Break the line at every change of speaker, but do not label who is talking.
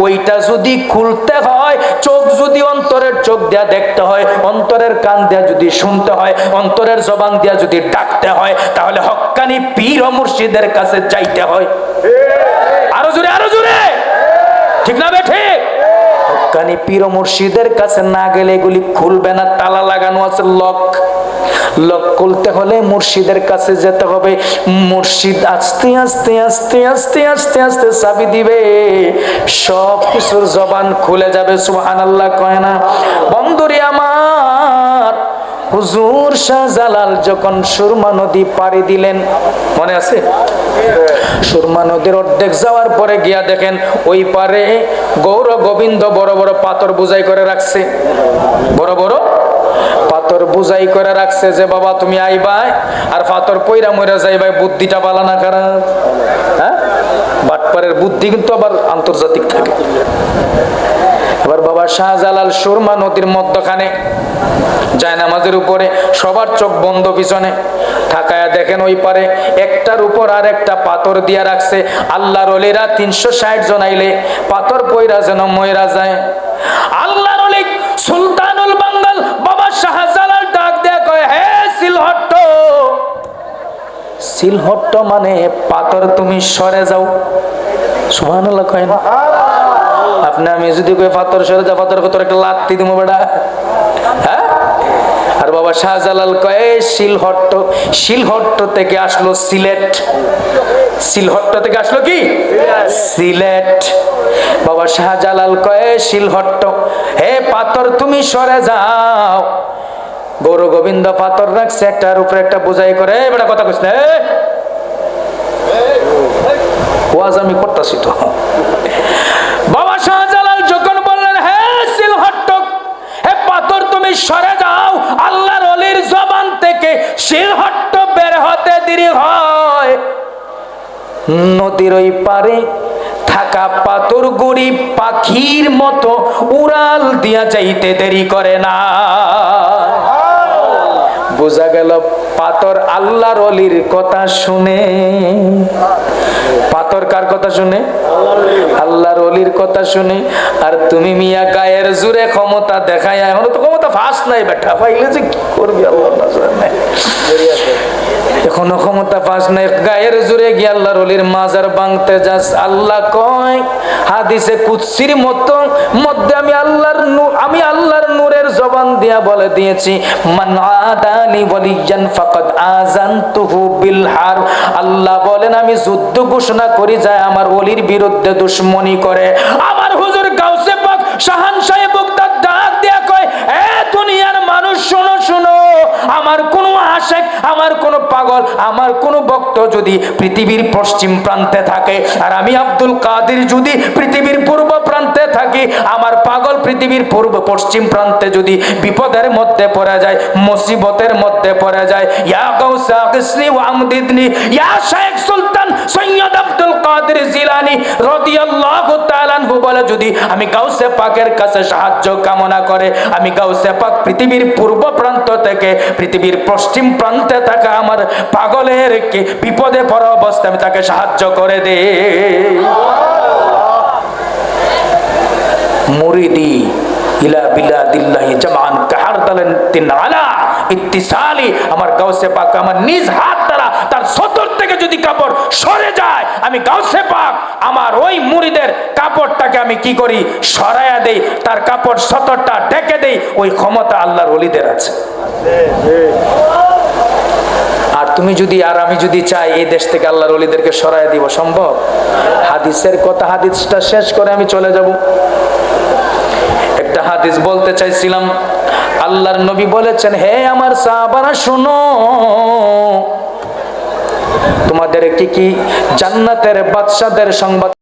ওইটা যদি খুলতে হয় চোখ যদি অন্তরের চোখ দিয়া দেখতে হয় অন্তরের কান দিয়া যদি শুনতে হয় অন্তরের জবান দিয়া যদি ডাকতে হয় তাহলে হক্কানি পীর ও মুর্শিদের কাছে চাইতে হয়। আরও জোরে আরও জোরে। ঠিক না বে ঠিক? হক্কানি পীর মুর্শিদের কাছে না গেলে এগুলি খুলবে না, তালা লাগানো আছে লক। লক খুলতে হলে মুর্শিদের কাছে যেতে হবে। মুর্শিদ আস্তে আস্তে আস্তে আস্তে আস্তে আস্তে চাবি দিবে। সব কিছুর জবান খুলে যাবে সুহান আল্লাহ কয় না। বন্ধুরে আমার, হুজুর শাহজালাল যখন সুরমা নদী পাড়ি দিলেন, মনে আছে? সুরমা নদীর অর্ধেক যাওয়ার পরে গিয়া দেখেন ওই পারে গৌর গোবিন্দ বড় বড় পাথর বুঝাই করে রাখছে। বড় বড় পাথর বুঝাই করে রাখছে যে, বাবা, তুমি আইবাই আর পাথর পইরা মইরা যাইবাই, বুদ্ধিটা পালানা খারাপ? হ্যাঁ? বাটপারের বুদ্ধি কিন্তু আবার আন্তর্জাতিক থাকে। এবার বাবা শাহজালাল সুরমা নদীর মধ্যখানে যায় নামাজের উপরে, সবার চোখ বন্ধ পিছনে। থাকায় দেখেন ওই পারে, একটার উপর আর একটা পাথর দিয়া রাখছে। আল্লাহর অলিরা তিনশো ষাট জন আইলে পাথর পইরা যেন ময়রা যায়। আল্লাহর অলি সুলতানুল বাঙ্গাল বাবা শাহজালাল ডাক দেয়া কয়, হে সিলহট্ট সিলহট্ট মানে পাথর তুমি সরে যাও। সুবহানাল্লাহ কয় না? আপনি আমি যদি কই পাথর সরে যা পাথর কত একটা লাত্তি দিব বেটা। হ্যাঁ? আর বাবা শাহজালাল কয়ে শিলহট্ট শিলহট্ট থেকে আসলো সিলেট। সিলহট্ট থেকে আসলো কি? সিলেট। বাবা শাহজালাল কয়ে শিলহট্ট, হে পাথর তুমি সরে যাও। গৌর গোবিন্দ পাথর রাখছে একটার উপরে একটা বোঝাই করে, "এই বেটা কথা এই।" ওয়াজ আমি করতেছি তো। সরে যাও। আল্লাহর অলির জবান থেকে সিলহট্ট বের হতে দেরি হয়। নদীর ওই পারে থাকা পাথর গুড়ি পাখির মতো উড়াল দিয়া যাইতে দেরি করে না। বোঝা গেল পাথর আল্লাহর অলির কথা শুনে পাথর কার কথা শুনে? আল্লাহর অলির কথা শুনে। আর তুমি মিয়া গায়ের জুড়ে ক্ষমতা দেখায় এখনও তো ক্ষমতা ফাঁস নাই বেটা। পাইলে যে কি করবি আল্লাহ। এখনও ক্ষমতা পাস নাই। গায়ের জুড়ে গিয়ে আল্লাহর অলির মাজার ভাঙতে যাস। আল্লাহ কয়, হাদিসে কুৎসির মতো, মধ্যে আমি আল্লাহর আমি আল্লাহর দিয়া বলে দিয়েছি, মান আদানি ওয়ালিয়ান ফাকাদ আযানতুহু বিল হার। আল্লাহ বলেন, আমি যুদ্ধ ঘোষণা করি যায় আমার ওলির বিরুদ্ধে দুশ্মনী করে। আমার হুজুর গাউসে পাক শাহান সাহেব ডাক দিয়া কয়, এ দুনিয়ার মানুষ, শোনো শোনো, আমার কোনো আশেক, আমার কোনো পাগল, আমার কোনো ভক্ত যদি পৃথিবীর পশ্চিম প্রান্তে থাকে, আর আমি আব্দুল কাদের যদি পৃথিবীর পূর্ব প্রান্তে থাকি, আমার পাগল পৃথিবীর পূর্ব পশ্চিম প্রান্তে যদি বিপদের মধ্যে পড়ে যায়, মুসিবতের মধ্যে পড়ে যায়, ইয়া গাউসা কিসনি ওয়া আমদিদনি, ইয়া শেখ সুলতান সৈয়দ আব্দুল কাদের জিলানি রাদিয়াল্লাহু তাআলা বলে, যদি আমি গাউসে পাকের কাছে সাহায্য কামনা করে, আমি গাউসে পাক পৃথিবীর পূর্ব প্রান্ত থেকে, পৃথিবীর পশ্চিম প্রান্তে থাকা আমার পাগলের বিপদে পড়া অবস্থায় আমি তাকে সাহায্য করে দে মুরিদি ইলা বিলাদিল্লাহি জামান কাহার দালেন তিন আলা ইত্তিসালি। আমার গাউসে পাক আমার নিজ হাত দ্বারা তার সতর থেকে যদি কাপড় সরে যায়, আমি গাউসে পাক আমার ওই মুরিদের কাপড়টাকে আমি কি করি? সরায়া দেই, তার কাপড় সতরটা ঢেকে দেই, ওই ক্ষমতা আল্লাহর ওলিদের আছে। আর তুমি যদি আর আমি যদি চাই, এই দেশ থেকে আল্লাহর ওলিদেরকে সরাই দিব, সম্ভব? হাদিসের কথা, হাদিসটা শেষ করে আমি চলে যাব। একটা হাদিস বলতে চাইছিলাম। আল্লাহর নবী বলেছেন, হে আমার সাহাবারা, শুনো। তোমাদের কি কি জান্নাতের বাদশাদের সংবাদ